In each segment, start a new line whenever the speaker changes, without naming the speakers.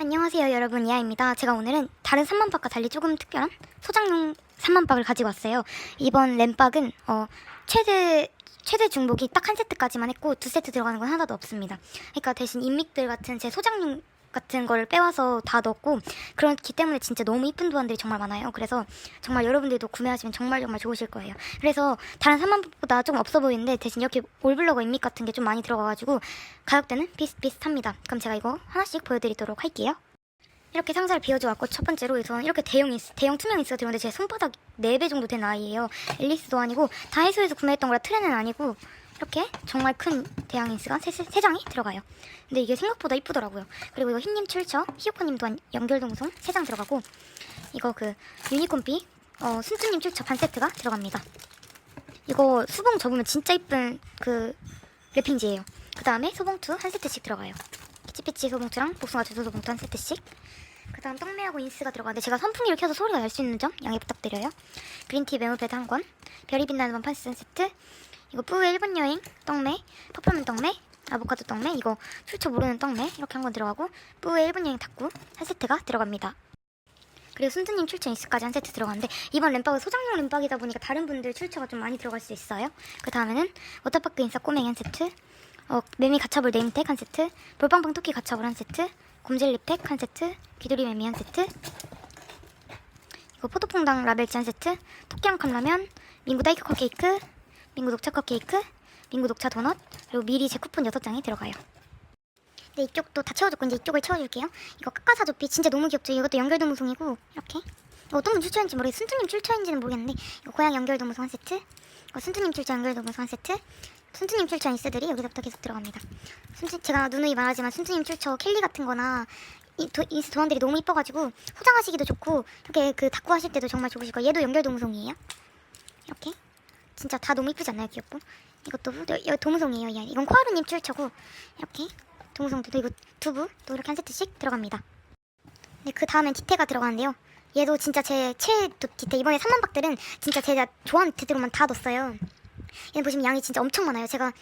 안녕하세요 여러분 이하입니다. 제가 오늘은 다른 3만박과 달리 조금 특별한 소장용 3만박을 가지고 왔어요. 이번 램박은 어, 최대 최대 중복이 딱 한 세트까지만 했고 두 세트 들어가는 건 하나도 없습니다. 그러니까 대신 인믹들 같은 제 소장용 같은 거를 빼와서 다 넣었고 그렇기 때문에 진짜 너무 이쁜 도안들이 정말 많아요. 그래서 정말 여러분들도 구매하시면 정말 정말 좋으실 거예요. 그래서 다른 3만박보다 조금 없어 보이는데 대신 이렇게 올블럭어 인믹 같은 게 좀 많이 들어가가지고 가격대는 비슷비슷합니다. 그럼 제가 이거 하나씩 보여드리도록 할게요. 이렇게 상자를 비워줘 왔고 첫 번째로 우선 이렇게 대형 대형 투명 인스가 들어오는데 제 손바닥 4배 정도 된 아이예요. 앨리스도 아니고 다이소에서 구매했던 거라 트레는 아니고 이렇게 정말 큰 대형 인스가 세, 세, 세 장이 들어가요. 근데 이게 생각보다 이쁘더라고요. 그리고 이거 흰님 출처, 히오코님 또한 연결 동송 3장 들어가고 이거 그 유니콘비 어, 순수님 출처 반 세트가 들어갑니다. 이거 수봉 접으면 진짜 이쁜 그 랩핑지예요. 그 다음에 소봉투 한 세트씩 들어가요. 피치피치 소봉투랑 복숭아 주소 소봉투 한 세트씩. 그 다음 떡매하고 인스가 들어가는데 제가 선풍기를 켜서 소리가 날 수 있는 점 양해 부탁드려요. 그린티 메모패드 한 권, 별이 빛나는 밤 판스 한 세트, 이거 뿌의 일본 여행? 떡매, 퍼플맨 떡매, 아보카도 떡매, 이거 출처 모르는 떡매? 이렇게 한권 들어가고 뿌의 일본 여행 탁구 한 세트가 들어갑니다. 그리고 순두님 출처 인스까지 한 세트 들어가는데 이번 램박은 소장용 램박이다 보니까 다른 분들 출처가 좀 많이 들어갈 수 있어요. 그 다음에는 워터파크 인싸 꼬맹이 한 세트, 어, 매미 가차볼 네임택 한 세트, 볼빵빵 토끼 가차볼 한 세트, 곰젤리팩 한 세트, 귀돌이 매미 한 세트, 이거 포도퐁당 라벨지 한 세트, 토끼 한 컵라면, 민구 다이크 컵케이크, 민구 녹차 컵케이크, 민구 녹차 도넛, 그리고 미리 제 쿠폰 6장이 들어가요. 네, 이쪽도 다 채워줬고 이제 이쪽을 채워줄게요. 이거 까까사조피 진짜 너무 귀엽죠? 이것도 연결도무송이고 이렇게 어떤 분 출처인지 모르겠어요. 순투님 출처인지는 모르겠는데 이거 고양 연결도무송 한 세트 이거 순투님 출처 연결도무송 한 세트 순투님 출처 인스들이 여기서부터 계속 들어갑니다. 순투, 제가 누누이 말하지만 순투님 출처 켈리 같은 거나 이 도, 인스 도안들이 너무 이뻐가지고 소장하시기도 좋고 이렇게 그 닦고 하실 때도 정말 좋으실 거예요. 얘도 연결도무송이에요. 이렇게 진짜 다 너무 이쁘지 않나요? 귀엽고 이것도 여, 여, 도무송이에요. 얘. 이건 코하루님 출처고 이렇게 동성도 이거 두부 또 이렇게 한 세트씩 들어갑니다. 네, 그 다음엔 디테가 들어가는데요. 얘도 진짜 제 최애 또 디테 이번에 3만 박들은 진짜 제가 좋아하는 디테로만 다 넣었어요. 얘는 보시면 양이 진짜 엄청 많아요. 제가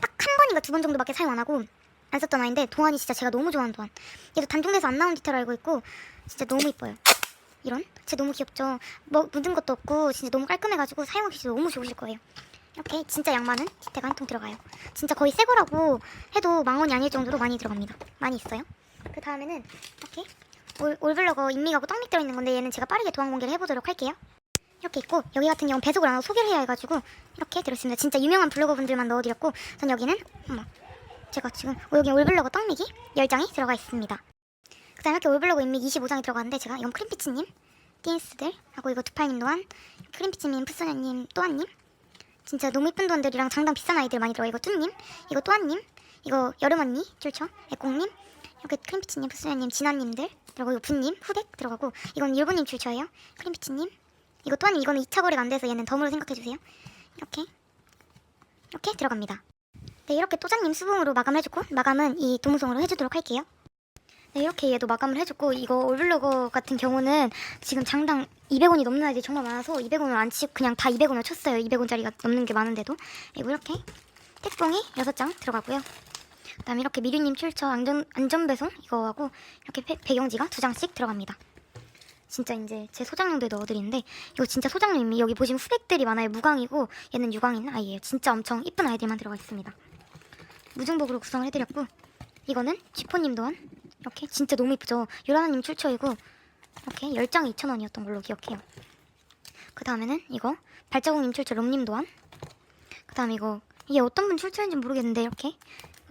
딱 한 번인가 두 번 정도밖에 사용 안 하고 안 썼던 아이인데 도안이 진짜 제가 너무 좋아하는 도안. 얘도 단종돼서 안 나온 디테로 알고 있고 진짜 너무 이뻐요. 이런? 진짜 너무 귀엽죠. 뭐 묻은 것도 없고 진짜 너무 깔끔해가지고 사용하기 진짜 너무 좋으실 거예요. 이렇게 진짜 양 많은 디테가 한 통 들어가요. 진짜 거의 새 거라고 해도 망원이 아닐 정도로 많이 들어갑니다. 많이 있어요. 그 다음에는 이렇게 올, 올블럭어 인믹하고 떡믹 들어있는 건데 얘는 제가 빠르게 도안 공개를 해보도록 할게요. 이렇게 있고 여기 같은 경우는 배속을 안 하고 소개를 해야 해가지고 이렇게 들어있습니다. 진짜 유명한 블로거 분들만 넣어드렸고 전 여기는 어머 제가 지금 어, 여기 올블럭어 떡믹이 10장이 들어가 있습니다. 그 다음에 이렇게 올블럭어 인믹 25장이 들어가는데 제가 이건 크림피치님 띵스들 하고 이거 두팔님 또한 크림피치님 푸소녀님 또한님 진짜 너무 이쁜 돈들이랑 장당 비싼 아이들 많이 들어요. 이거 뚜님, 이거 또한님, 이거 여름 언니, 줄쳐, 애꽁님, 이렇게 크림피치님, 푸스야님, 진아님들, 그리고 이거 분님, 후백 들어가고 이건 일본님 줄쳐예요. 크림피치님, 이거 또한님, 이거는 2차 거래가 안 돼서 얘는 덤으로 생각해주세요. 이렇게 이렇게 들어갑니다. 네, 이렇게 또장님 수봉으로 마감해주고 마감은 이 도무송으로 해주도록 할게요. 네, 이렇게 얘도 마감을 해줬고 이거 올블로거 같은 경우는 지금 장당 200원이 넘는 아이들이 정말 많아서 200원을 안 치고 그냥 다 200원을 쳤어요. 200원짜리가 넘는 게 많은데도 그리고 이렇게 택봉이 6장 들어가고요. 그다음에 이렇게 미류님 출처 안전, 안전배송 이거하고 이렇게 배, 배경지가 2장씩 들어갑니다. 진짜 이제 제 소장용들 넣어드리는데 이거 진짜 소장용이 여기 보시면 후백들이 많아요. 무광이고 얘는 유광인 아이예요. 진짜 엄청 이쁜 아이들만 들어가 있습니다. 무중복으로 구성을 해드렸고 이거는 쥐포님 도안 이렇게 진짜 너무 이쁘죠. 요라나님 출처이고 이렇게 10장에 2,000원이었던 걸로 기억해요. 그 다음에는 이거 발자국님 출처 롬님 도안 그 다음에 이거 이게 어떤 분 출처인지 모르겠는데 이렇게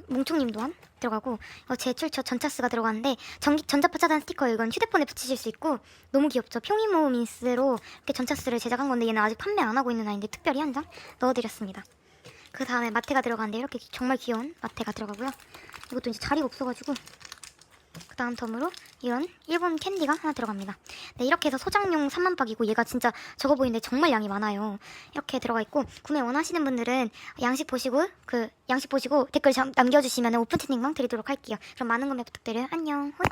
뭉총님 도안 들어가고 어, 제 출처 전차스가 들어가는데 전기, 전자파 차단 스티커 이건 휴대폰에 붙이실 수 있고 너무 귀엽죠. 평이모 민스로 이렇게 전차스를 제작한 건데 얘는 아직 판매 안 하고 있는 아이인데 특별히 한 장 넣어드렸습니다. 그 다음에 마테가 들어가는데 이렇게 정말 귀여운 마테가 들어가고요. 이것도 이제 자리가 없어가지고 그 다음 덤으로 이런 일본 캔디가 하나 들어갑니다. 네, 이렇게 해서 소장용 3만 박이고 얘가 진짜 적어 보이는데 정말 양이 많아요. 이렇게 들어가 있고 구매 원하시는 분들은 양식 보시고 그 양식 보시고 댓글 참- 남겨주시면 오픈 채팅방 드리도록 할게요. 그럼 많은 구매 부탁드려요. 안녕. 홀.